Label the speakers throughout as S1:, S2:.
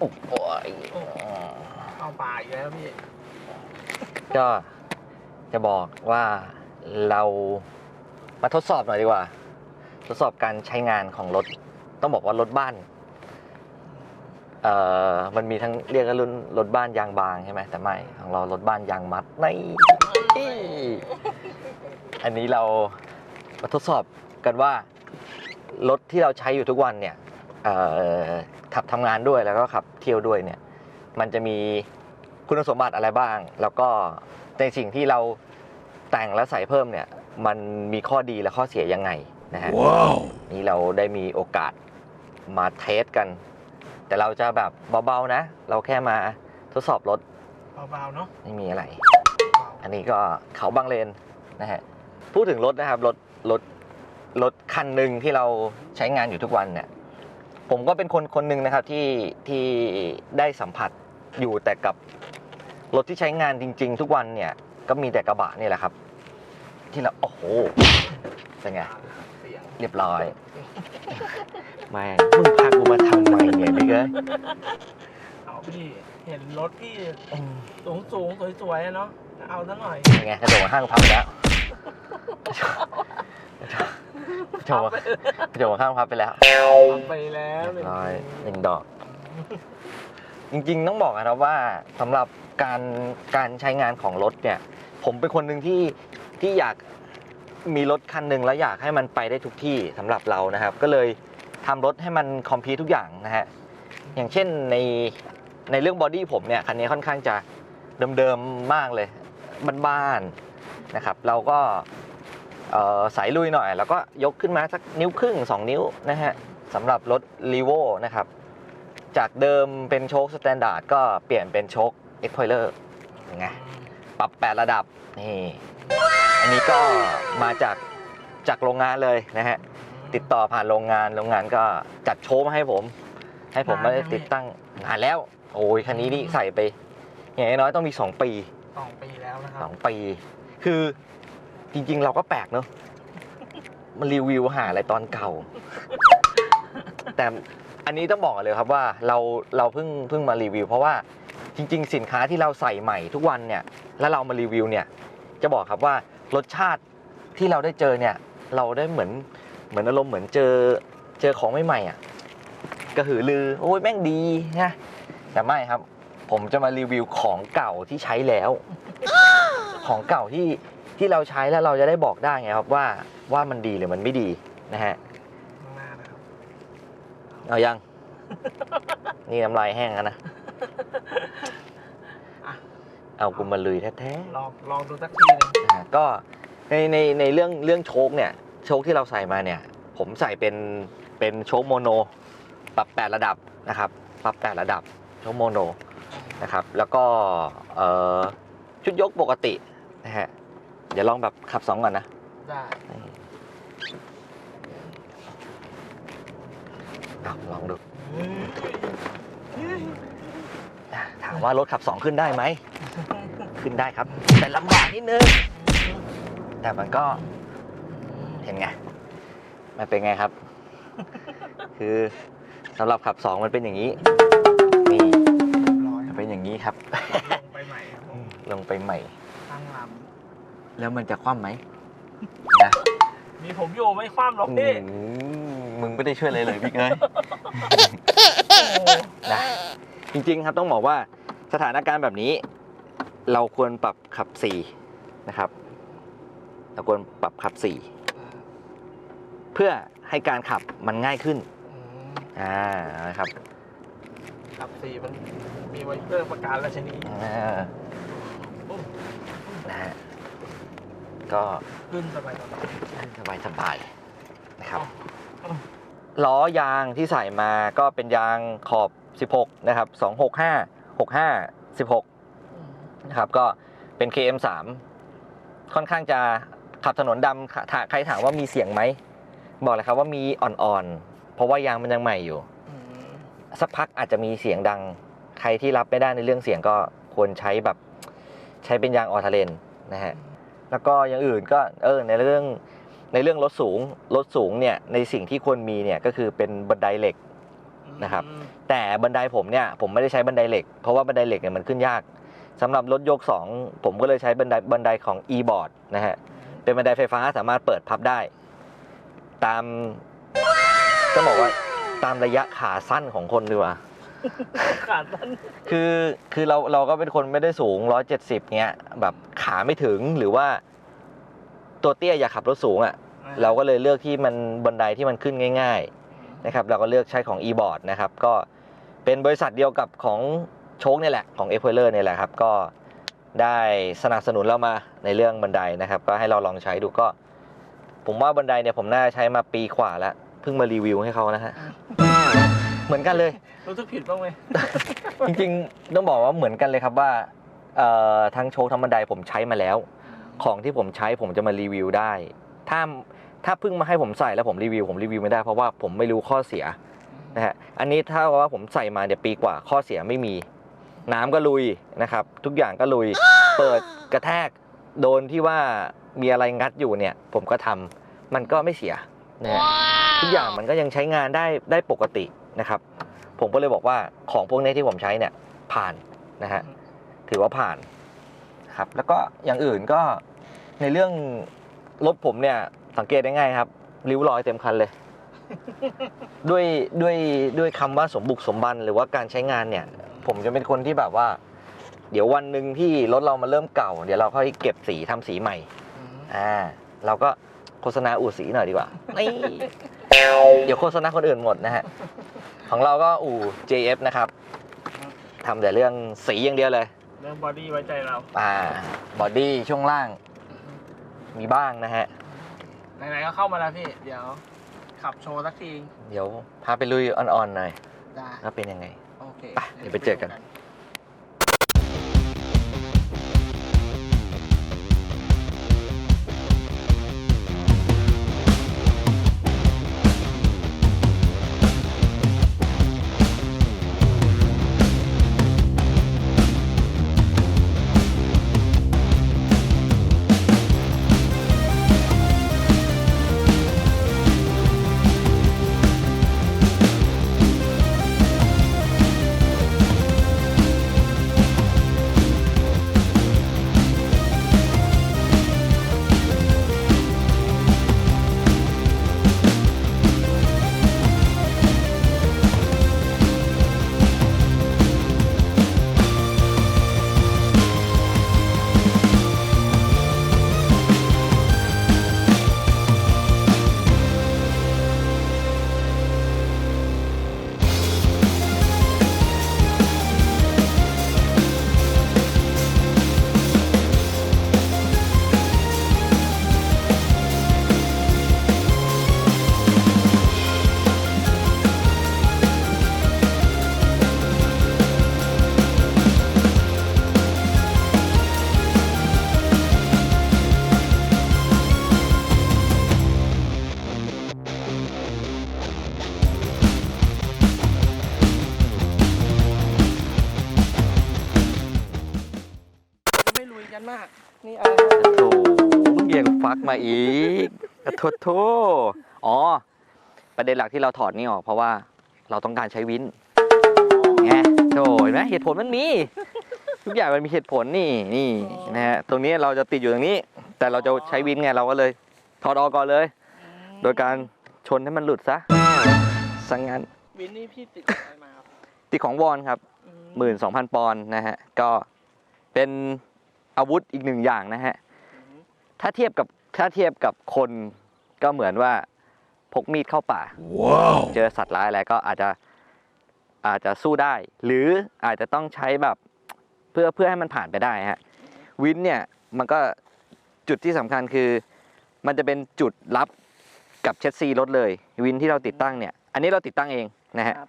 S1: โอ้โห
S2: เอาป่าอีกแล้วพี่
S1: ก็จะบอกว่าเรามาทดสอบหน่อยดีกว่า ทดสอบการใช้งานของรถ ต้องบอกว่ารถบ้าน เอ่อ มันมีทั้งเรียกกันรุ่นรถบ้านยางบางใช่ไหมแต่ไม่ของเรารถบ้านยางมัดในอันนี้เรามาทดสอบกันว่ารถที่เราใช้อยู่ทุกวันเนี่ย ขับทำงานด้วยแล้วก็ขับเที่ยวด้วยเนี่ยมันจะมีคุณสมบัติอะไรบ้าง แล้วก็ในสิ่งที่เราแต่งและใส่เพิ่มเนี่ยมันมีข้อดีและข้อเสียยังไงนะฮะนี่เราได้มีโอกาสมาเทสกัน แต่เราจะแบบเบาๆนะ เราแค่มาทดสอบรถ
S2: เบาๆเนาะ
S1: ไม่มีอะไร
S2: เบา
S1: อันนี้ก็เขาบางเลนนะฮะพูดถึงรถนะครับรถรถรถคันหนึ่งที่เราใช้งานอยู่ทุกวันเนี่ย ผมก็เป็นคนคนหนึ่งนะครับที่ที่ได้สัมผัสอยู่แต่กับรถที่ใช้งานจริง ๆ ทุกวันเนี่ยก็มีแต่กระบะนี่แหละครับ ที่เราโอ้โหเป็นไง
S2: เสียง
S1: เรียบร้อยแม่งมึงพากูมาทำไมเนี่ยพี่เอ้ย
S2: เอาพี่เห็นรถพี่สูงสูงๆสวยๆอะเนาะเอาซะหน่อย
S1: เป็นไงกระโดดห้างพับไปแล้ว โจกระโดดห้างพับไปแล้ว
S2: เอาไปแล้ว
S1: เรียบร้อยหนึ่งดอก จริงๆต้องบอกนะครับว่าสำหรับการการใช้งานของรถเนี่ย ผมเป็นคนหนึ่งที่ที่อยากมีรถคันหนึ่งแล้วอยากให้มันไปได้ทุกที่สำหรับเรานะครับ ก็เลยทำรถให้มันคอมพลีททุกอย่างนะฮะอย่างเช่นในในเรื่องบอดี้ผมเนี่ยคันนี้ค่อนข้างจะเดิมๆมากเลยบ้านๆนะครับ เราก็เอ่อ สายลุยหน่อย แล้วก็ยกขึ้นมาสักนิ้วครึ่ง 2 นิ้วนะฮะสำหรับรถ r ีโวนะครับ จากเดิมเป็นโชคสแตนดาร์ดก็เปลี่ยนเป็นโชคเอ็กพอยเลอร์ไงปรับ 8 ระดับนี่อันนี้ก็มาจากจากโรงงานเลยนะฮะติดต่อผ่านโรงงานโรงงานก็จัดโชว์มาให้ผม ให้ผมมาได้ติดตั้งนานแล้ว โอ้ยคันนี้นี่ใส่ไปอย่างน้อยๆต้องมี 2 ปี
S2: สองปีแล้วนะครับ
S1: 2ปี คือ จริง ๆ เราก็แปลกเนอะมันรีวิวหาอะไรตอนเก่า แต่อันนี้ต้องบอกเลยครับว่าเราเราเพิ่งเพิ่งมารีวิว เพราะว่าจริง ๆ สินค้าที่เราใส่ใหม่ทุกวันเนี่ยแล้วเรามารีวิวเนี่ย จะบอกครับว่ารสชาติที่เราได้เจอเนี่ย เราได้เหมือนเหมือนอารมณ์เหมือนเจอเจอของใหม่ๆอะกระหือรือ โอ้ยแม่งดีนะแต่ไม่ครับ ผมจะมารีวิวของเก่าที่ใช้แล้ว ของเก่าที่ ที่เราใช้แล้วเราจะได้บอกได้ไงครับว่าว่ามันดีหรือมันไม่ดีนะฮะ
S2: ข้างหน้านะครับ
S1: เอายัง นี่น้ำลายแห้งแล้วนะ
S2: อะ
S1: เอากูมาลุยแท้
S2: ลองลองดูสักทีหนึง
S1: ๆนะฮะก็ในในในเรื่องเรื่องโชคเนี่ยโชคที่เราใส่มาเนี่ย ผมใส่เป็นเป็นโชคโมโน ปรับ 8 ระดับนะครับ ปรับ 8 ระดับโชคโมโนนะครับ แล้วก็เอ่อชุดยกปกตินะฮะ เดี๋ยวลองแบบขับสองก่อนนะ
S2: ได้
S1: เอาลองดู
S2: เฮ้ยเฮ้ย
S1: ถามว่ารถขับสองขึ้นได้ไหม ขึ้นได้ครับ แต่ลำบากนิดนึง แต่มันก็เห็นไง มันเป็นไงครับ คือสำหรับขับสองมันเป็นอย่างนี้นี่
S2: เรียบร้อย
S1: มันเป็นอย่างนี้ครับ
S2: ลงไปใหม่
S1: แล้วมันจะคว่ำไหมนะำ
S2: มีผมอยู่ไม่คว่ำหรอก
S1: อื
S2: พี่
S1: มมึงไม่ได้ช่วยอะไรเลยพี่เอ้ย
S2: โอ้โห
S1: นะจริงๆครับต้องบอกว่าสถานการณ์แบบนี้ เราควรปรับขับสี่นะครับ เราควรปรับขับสี่เพื่อให้การขับมันง่ายขึ้น
S2: อืม
S1: อ่านะครับ
S2: ขับสี่มันมีไว้เพื่อประการราชนี
S1: อ่านะฮะ ก็
S2: ขึ้นสบายสบาย
S1: สบายสบายๆนะครับล้อยางที่ใส่มาก็เป็นยางขอบ 16 นะครับ 265 65 16 นะครับ ก็เป็น KM3 ค่อนข้างจะขับถนนดำถ้าใครถามว่ามีเสียงไหม บอกเลยครับว่ามีอ่อนๆ เพราะว่ายางมันยังใหม่อยู่
S2: อืม
S1: สักพักอาจจะมีเสียงดัง ใครที่รับไม่ได้ในเรื่องเสียงก็ควรใช้แบบ ใช้เป็นยางออทาเลนนะฮะ แล้วก็อย่างอื่นก็เออในเรื่องในเรื่องรถสูงรถสูงเนี่ยในสิ่งที่ควรมีเนี่ยก็คือเป็นบันไดเหล็ก
S2: อืม
S1: นะครับ
S2: อืม
S1: แต่บันไดผมเนี่ยผมไม่ได้ใช้บันไดเหล็ก เพราะว่าบันไดเหล็กเนี่ยมันขึ้นยากสำหรับรถยก 2 ผมก็เลยใช้บันไดบันไดของ e-board นะฮะเป็นบันไดไฟฟ้าสามารถเปิดพับได้ ตามต้องบอกว่าตามระยะขาสั้นของคนดีกว่า
S2: ขาดสั้น
S1: คือคือเราเราก็เป็นคนไม่ได้สูง170เงี้ยแบบขาไม่ถึงหรือว่า ตัวเตี้ยอยากขับรถสูงอะ่ะ เราก็เลยเลือกที่มันบันไดที่มันขึ้นง่าย ๆ นะครับ เราก็เลือกใช้ของ e-board นะครับ ก็เป็นบริษัทเดียวกับของโชคเนี่ยแหละของ e p e r เนี่ยแหละครับ ก็ได้สนับสนุนเรามาในเรื่องบันไดนะครับ ก็ให้เราลองใช้ดูก็ ผมว่าบันไดเนี่ยผมน่าใช้มาปีกว่าแล้วเพิ่งมารีวิวให้เขานะฮะ เหมือนกันเลย
S2: รู้สึกผิดบ้างไหม
S1: จริงๆ ต้องบอกว่าเหมือนกันเลยครับว่าเอ่อทั้งโชคทั้งบันไดผมใช้มาแล้ว ของที่ผมใช้ผมจะมารีวิวได้ ถ้าถ้าเพิ่งมาให้ผมใส่แล้วผมรีวิวผมรีวิวไม่ได้เพราะว่าผมไม่รู้ข้อเสียนะฮะอันนี้ถ้าว่าผมใส่มาเนี่ยปีกว่าข้อเสียไม่มี น้ำก็ลุยนะครับ ทุกอย่างก็ลุย เปิดกระแทกโดนที่ว่ามีอะไรงัดอยู่เนี่ย ผมก็ทำมันก็ไม่เสียนะฮะทุกอย่างมันก็ยังใช้งานได้ได้ปกติ นะครับ ผมก็เลยบอกว่าของพวกนี้ที่ผมใช้เนี่ยผ่านนะฮะถือว่าผ่านครับ แล้วก็อย่างอื่นก็ในเรื่องรถผมเนี่ยสังเกตได้ง่ายครับ ริ้วรอยเต็มคันเลย ด้วยด้วยด้วยคำว่าสมบุกสมบันหรือว่าการใช้งานเนี่ย ผมจะเป็นคนที่แบบว่า เดี๋ยววันหนึ่งที่รถเรามาเริ่มเก่า เดี๋ยวเราค่อยเก็บสีทำสีใหม่
S2: อืม
S1: อ่าเราก็โฆษณาอู่สีหน่อยดีกว่านี่เดี๋ยวโฆษณาคนอื่นหมดนะฮะ ของเราก็อู่ JF นะครับทำแต่เรื่องสีอย่างเดียวเลย
S2: เรื่องบอดี้ไว้ใจเรา
S1: อ่า บอดี้ช่วงล่าง มีบ้างนะฮะ
S2: ไหนๆก็เข้ามาแล้วพี่ เดี๋ยว ขับโชว์สักที
S1: เดี๋ยวพาไปลุยอ่อนๆหน่อย
S2: ได้
S1: ว่าเป็นยังไง
S2: โอเค
S1: ไปเดี๋ยวไปเจอกัน
S2: จะไม่ลุยกันมาก นี่อะไรครับ
S1: โอ้โหเยังฟักมาอีกโทษโทษอ๋อ ประเด็นหลักที่เราถอดนี่ออกเพราะว่าเราต้องการใช้วินไงโธ่เห็นไหมเหตุผลมันมี ทุกอย่างมันมีเหตุผลนี่นี่นะฮะตรงนี้เราจะติดอยู่ตรงนี้ แต่เราจะใช้วินไงเราก็เลยถอดออกก่อนเลย โดยการชนให้มันหลุดซะสังงาน
S2: วินนี่พี่ติดอะไรมาครับ
S1: ติดของวอนครับหมื่นสองพันปอนด์นะฮะ ก็เป็น อาวุธอีกหนึ่งอย่างนะฮะ
S2: อืม
S1: ถ้าเทียบกับถ้าเทียบกับคนก็เหมือนว่าพกมีดเข้าป่าเจอสัตว์ร้ายอะไรก็อาจจะอาจจะสู้ได้ หรืออาจจะต้องใช้แบบเพื่อเพื่อให้มันผ่านไปได้ฮะวินเนี่ยมันก็จุดที่สำคัญคือ มันจะเป็นจุดรับกับเชสซีรถเลย วินที่เราติดตั้งเนี่ย อันนี้เราติดตั้งเองนะฮะ
S2: ครับ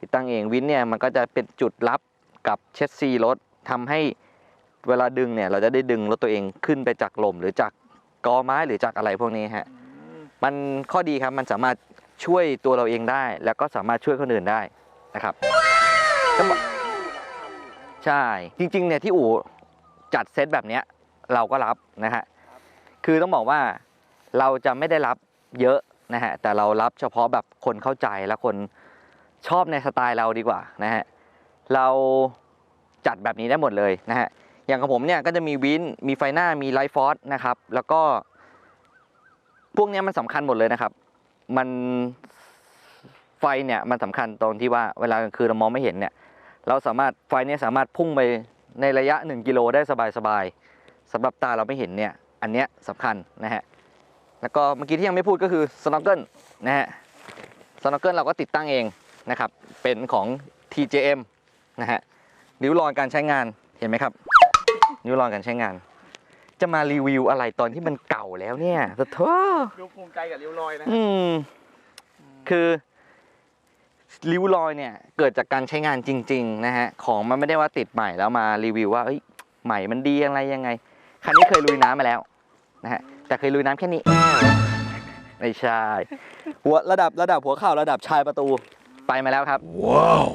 S1: ติดตั้งเองวินเนี่ยมันก็จะเป็นจุดรับกับเชสซีรถทำให้ เวลาดึงเนี่ยเราจะได้ดึงรถตัวเองขึ้นไปจากลมหรือจากกอไม้หรือจากอะไรพวกนี้ฮะ
S2: อืม
S1: มันข้อดีครับมันสามารถช่วยตัวเราเองได้ แล้วก็สามารถช่วยคนอื่นได้นะครับก็บอกใช่จริงๆเนี่ยที่อู่จัดเซตแบบเนี้ยเราก็รับนะฮะคือต้องบอกว่าเราจะไม่ได้รับเยอะนะฮะแต่เรารับเฉพาะแบบคนเข้าใจและคนชอบในสไตล์เราดีกว่านะฮะเราจัดแบบนี้ได้หมดเลยนะฮะ อย่างของผมเนี่ยก็จะมีวินมีไฟหน้ามีไลท์ฟอสนะครับ แล้วก็ พวกนี้มันสำคัญหมดเลยนะครับ มันไฟเนี่ยมันสำคัญตรงที่ว่าเวลากลางคืนเรามองไม่เห็นเนี่ย เราสามารถไฟเนี่ยสามารถพุ่งไปในระยะ 1 กิโลได้สบายๆสำหรับตาเราไม่เห็นเนี่ย อันเนี้ยสำคัญนะฮะ แล้วก็เมื่อกี้ที่ยังไม่พูดก็คือสโนว์เกิลนะฮะสโนว์เกิลเราก็ติดตั้งเองนะครับ เป็นของ TJM นะฮะนิ้วรอยการใช้งานเห็นไหมครับ นิ้วรอยการใช้งาน จะมารีวิวอะไรตอนที่มันเก่าแล้วเนี่ยสะเทอ
S2: ดูภูมิใจกับริ้วรอยนะ
S1: อืมคือริ้วรอยเนี่ย เกิดจากการใช้งานจริง ๆ นะฮะ ของมันไม่ได้ว่าติดใหม่แล้วมารีวิวว่าเอ้ยใหม่มันดีอะไรยังไง คันนี้เคยลุยน้ำมาแล้วนะฮะ แต่เคยลุยน้ำแค่นี้ ไม่ใช่ หัวระดับระดับหัวเข่าระดับชายประตูไปมาแล้วครับ ว้าว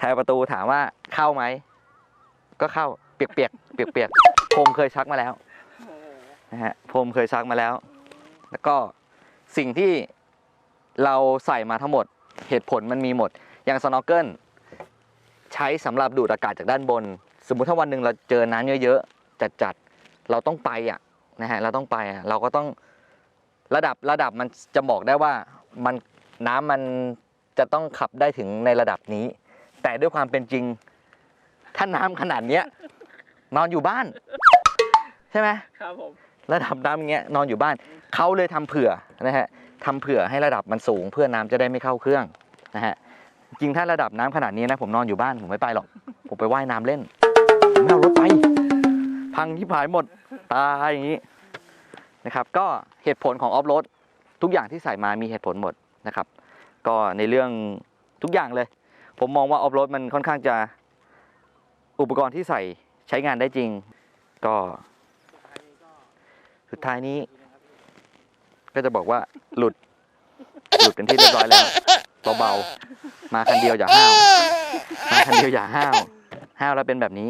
S1: ชายประตูถามว่าเข้าไหม ก็เข้าเปียกเปียกเปียกเปียกๆผมเคยชักมาแล้วนะฮะผมเคยชักมาแล้ว แล้วก็สิ่งที่เราใส่มาทั้งหมดเหตุผลมันมีหมด อย่างสโนว์เกิลใช้สำหรับดูดอากาศจากด้านบน สมมุติถ้าวันหนึ่งเราเจอน้ำเยอะๆจัดๆเราต้องไปอะนะฮะเราต้องไปอะเราก็ต้องระดับระดับมันจะบอกได้ว่ามันน้ำมันจะต้องขับได้ถึงในระดับนี้ แต่ด้วยความเป็นจริง ถ้าน้ำขนาดเนี้ย นอนอยู่บ้าน ใช่ไหม
S2: ครับผม
S1: ระดับน้ำอย่างเงี้ยนอนอยู่บ้านเขาเลยทำเผื่อนะฮะทำเผื่อให้ระดับมันสูงเพื่อน้ำจะได้ไม่เข้าเครื่องนะฮะจริงถ้าระดับน้ำขนาดนี้นะผมนอนอยู่บ้านผมไม่ไปหรอก ผมไปว่ายน้ำเล่นผมไม่เอารถไป พังที่ผายหมดตายอย่างนี้นะครับ ก็เหตุผลของออฟโรดทุกอย่างที่ใส่มามีเหตุผลหมดนะครับ ก็ในเรื่องทุกอย่างเลย ผมมองว่าออฟโรดมันค่อนข้างจะอุปกรณ์ที่ใส่ ใช้งานได้จริง ก็สุดท้ายนี้ ก็จะบอกว่าหลุด หลุดเป็นที่เรียบร้อยแล้วเบาๆมาคันเดียวอย่าห้าวมาคันเดียวอย่าห้าวห้าวแล้วเป็นแบบนี้